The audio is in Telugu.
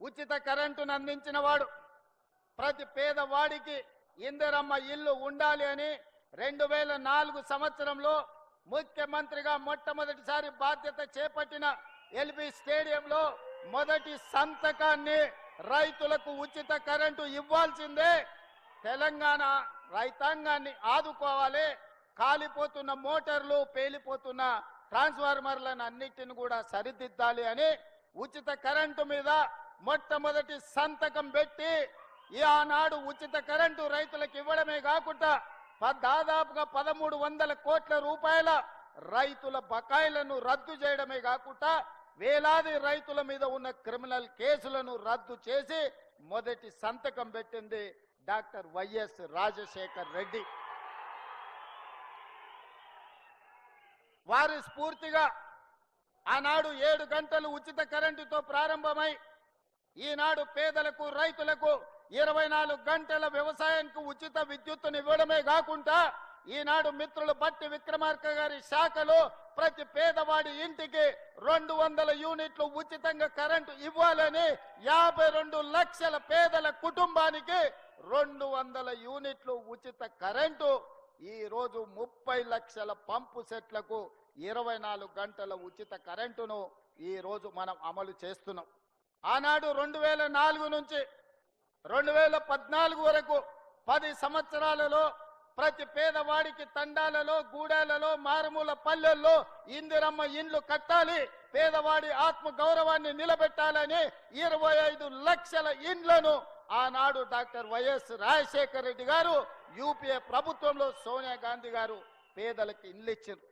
ఉచిత కరెంటును అందించిన వాడు ప్రతి పేదవాడికి ఇందిరమ్మ ఇల్లు ఉండాలి అని రెండు వేల నాలుగు సంవత్సరంలో ముఖ్యమంత్రిగా మొట్టమొదటిసారి బాధ్యత చేపట్టిన ఎల్బి స్టేడియంలో మొదటి సంతకాన్ని రైతులకు ఉచిత కరెంటు ఇవ్వాల్సిందే. తెలంగాణ రైతాంగాన్ని ఆదుకోవాలి. కాలిపోతున్న మోటార్లు పేలిపోతున్న ట్రాన్స్ఫార్మర్లను అన్నిటిని కూడా సరిదిద్దాలి అని ఉచిత కరెంటు మీద మొట్టమొదటి సంతకం పెట్టి ఈ ఆనాడు ఉచిత కరెంటు రైతులకు ఇవ్వడమే కాకుండా దాదాపుగా పదమూడు వందల కోట్ల రూపాయల రైతుల బకాయిలను రద్దు చేయడమే కాకుండా వేలాది రైతుల మీద ఉన్న క్రిమినల్ కేసులను రద్దు చేసి మొదటి సంతకం పెట్టింది డాక్టర్ వైఎస్ రాజశేఖర్ రెడ్డి. వారి స్ఫూర్తిగా ఆనాడు ఏడు గంటలు ఉచిత కరెంటుతో ప్రారంభమై ఈనాడు పేదలకు రైతులకు ఇరవై నాలుగు గంటల వ్యవసాయానికి ఉచిత విద్యుత్తును ఇవ్వడమే కాకుండా ఈనాడు మిత్రులు బట్టి విక్రమార్క గారి శాఖలో ప్రతి పేదవాడి ఇంటికి రెండు వందల యూనిట్లు ఉచితంగా కరెంటు ఇవ్వాలని యాభై రెండు లక్షల పేదల కుటుంబానికి రెండు వందల యూనిట్లు ఉచిత కరెంటు. ఈ రోజు ముప్పై లక్షల పంపు సెట్లకు ఇరవై నాలుగు గంటల ఉచిత కరెంటును ఈ రోజు మనం అమలు చేస్తున్నాం. ఆనాడు రెండు వేల నాలుగు నుంచి రెండు వేల పద్నాలుగు వరకు పది సంవత్సరాలలో ప్రతి పేదవాడికి తండాలలో గూడాలలో మారుమూల పల్లెల్లో ఇందిరమ్మ ఇండ్లు కట్టాలి. పేదవాడి ఆత్మ గౌరవాన్ని నిలబెట్టాలని ఇరవై ఐదు లక్షల ఇండ్లను ఆనాడు డాక్టర్ వైఎస్ రాజశేఖర రెడ్డి గారు యూపీఏ ప్రభుత్వంలో సోనియా గాంధీ గారు పేదలకు ఇండ్లు ఇచ్చారు.